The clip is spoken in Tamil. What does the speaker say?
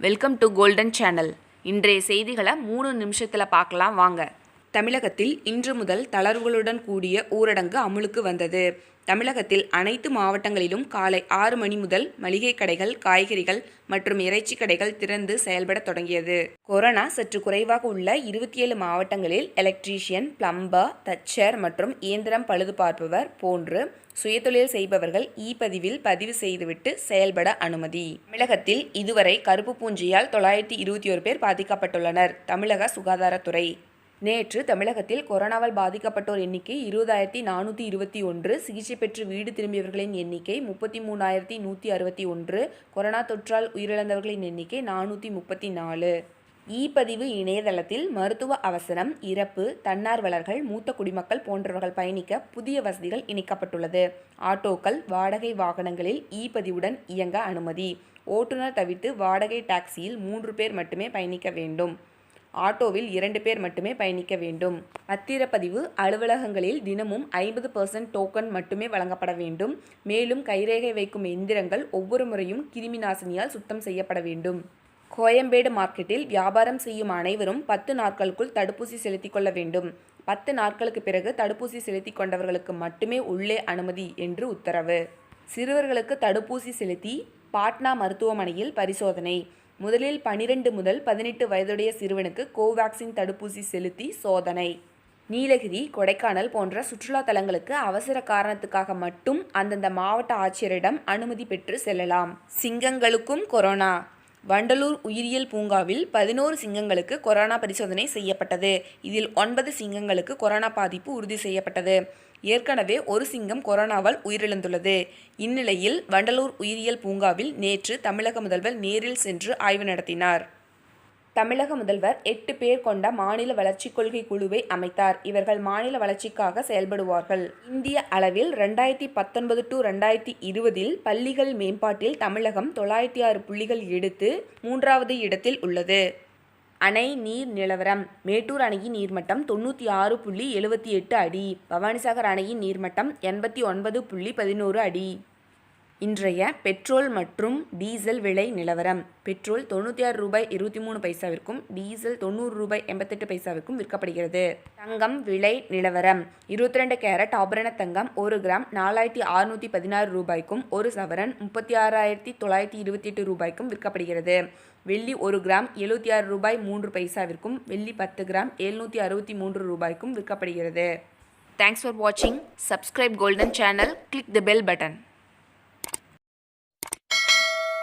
வெல்கம் டு கோல்டன் சேனல் இன்றைய செய்திகளை மூணு நிமிஷத்தில் பார்க்கலாம். வாங்க. தமிழகத்தில் இன்று முதல் தளர்வுகளுடன் கூடிய ஊரடங்கு அமுலுக்கு வந்தது. தமிழகத்தில் அனைத்து மாவட்டங்களிலும் காலை ஆறு மணி முதல் மளிகை கடைகள் காய்கறிகள் மற்றும் இறைச்சி கடைகள் திறந்து செயல்பட தொடங்கியது. கொரோனா சற்று குறைவாக உள்ள இருபத்தி ஏழு மாவட்டங்களில் எலக்ட்ரீஷியன் பிளம்பர் தச்சர் மற்றும் இயந்திரம் பழுது பார்ப்பவர் போன்று சுயதொழில் செய்பவர்கள் இ பதிவில் பதிவு செய்துவிட்டு செயல்பட அனுமதி. தமிழகத்தில் இதுவரை கருப்பு பூஞ்சியால் தொள்ளாயிரத்தி இருபத்தி ஒரு பேர் பாதிக்கப்பட்டுள்ளனர். தமிழக சுகாதாரத்துறை. நேற்று தமிழகத்தில் கொரோனாவால் பாதிக்கப்பட்டோர் எண்ணிக்கை இருபதாயிரத்தி நானூற்றி இருபத்தி ஒன்று சிகிச்சை பெற்று வீடு திரும்பியவர்களின் எண்ணிக்கை முப்பத்தி மூணாயிரத்தி நூற்றி அறுபத்தி ஒன்று கொரோனா தொற்றால் உயிரிழந்தவர்களின் எண்ணிக்கை நானூற்றி முப்பத்தி நாலு. இ பதிவு இணையதளத்தில் மருத்துவ அவசரம் இறப்பு தன்னார்வலர்கள் மூத்த குடிமக்கள் போன்றவர்கள் பயணிக்க புதிய வசதிகள் இணைக்கப்பட்டுள்ளது. ஆட்டோக்கள் வாடகை வாகனங்களில் இ பதிவுடன் இயங்க அனுமதி. ஓட்டுநர் தவிர்த்து வாடகை டாக்ஸியில் மூன்று பேர் மட்டுமே பயணிக்க வேண்டும். ஆட்டோவில் இரண்டு பேர் மட்டுமே பயணிக்க வேண்டும். பத்திரப்பதிவு அலுவலகங்களில் தினமும் ஐம்பது பர்சன்ட் டோக்கன் மட்டுமே வழங்கப்பட வேண்டும். மேலும் கைரேகை வைக்கும் எந்திரங்கள் ஒவ்வொரு முறையும் கிருமி நாசினியால் சுத்தம் செய்யப்பட வேண்டும். கோயம்பேடு மார்க்கெட்டில் வியாபாரம் செய்யும் அனைவரும் பத்து நாட்களுக்குள் தடுப்பூசி செலுத்திக் கொள்ள வேண்டும். பத்து நாட்களுக்கு பிறகு தடுப்பூசி செலுத்திக் கொண்டவர்களுக்கு மட்டுமே உள்ளே அனுமதி என்று உத்தரவு. சிறுவர்களுக்கு தடுப்பூசி செலுத்தி பாட்னா மருத்துவமனையில் பரிசோதனை. முதலில் பனிரெண்டு முதல் பதினெட்டு வயதுடைய சிறுவனுக்கு கோவேக்சின் தடுப்பூசி செலுத்தி சோதனை. நீலகிரி கொடைக்கானல் போன்ற சுற்றுலா தலங்களுக்கு அவசர காரணத்துக்காக மட்டும் அந்தந்த மாவட்ட ஆட்சியரிடம் அனுமதி பெற்று செல்லலாம். சிங்கங்களுக்கும் கொரோனா. வண்டலூர் உயிரியல் பூங்காவில் பதினோரு சிங்கங்களுக்கு கொரோனா பரிசோதனை செய்யப்பட்டது. இதில் ஒன்பது சிங்கங்களுக்கு கொரோனா பாதிப்பு உறுதி செய்யப்பட்டது. ஏற்கனவே ஒரு சிங்கம் கொரோனாவால் உயிரிழந்துள்ளது. இந்நிலையில் வண்டலூர் உயிரியல் பூங்காவில் நேற்று தமிழக முதல்வர் நேரில் சென்று ஆய்வு நடத்தினார். தமிழக முதல்வர் எட்டு பேர் கொண்ட மாநில வளர்ச்சிக் கொள்கை குழுவை அமைத்தார். இவர்கள் மாநில வளர்ச்சிக்காக செயல்படுவார்கள். இந்திய அளவில் ரெண்டாயிரத்தி பத்தொன்பது டு ரெண்டாயிரத்தி இருபதில் பள்ளிகள் மேம்பாட்டில் தமிழகம் தொள்ளாயிரத்தி ஆறு புள்ளிகள் எடுத்து மூன்றாவது இடத்தில் உள்ளது. அணை நீர் நிலவரம். மேட்டூர் அணையின் நீர்மட்டம் தொண்ணூற்றி ஆறு புள்ளி எழுபத்தி எட்டு அடி. பவானிசாகர் அணையின் நீர்மட்டம் எண்பத்தி ஒன்பது புள்ளி பதினோரு அடி. இன்றைய பெட்ரோல் மற்றும் டீசல் விலை நிலவரம். பெட்ரோல் தொண்ணூற்றி ஆறு ரூபாய் இருபத்தி மூணு பைசாவிற்கும் டீசல் தொண்ணூறு ரூபாய் எண்பத்தெட்டு பைசாவிற்கும் விற்கப்படுகிறது. தங்கம் விலை நிலவரம். இருபத்தி ரெண்டு கேரட் ஆபரண தங்கம் ஒரு கிராம் நாலாயிரத்தி அறுநூற்றி பதினாறு ரூபாய்க்கும் ஒரு சவரன் முப்பத்தி ஆறாயிரத்தி தொள்ளாயிரத்தி இருபத்தி எட்டு ரூபாய்க்கும் விற்கப்படுகிறது. வெள்ளி ஒரு கிராம் எழுபத்தி ஆறு ரூபாய் மூன்று பைசாவிற்கும் வெள்ளி பத்து கிராம் எழுநூற்றி அறுபத்தி மூன்று ரூபாய்க்கும் விற்கப்படுகிறது. தேங்க்ஸ் ஃபார் வாட்சிங் subscribe golden channel click the bell button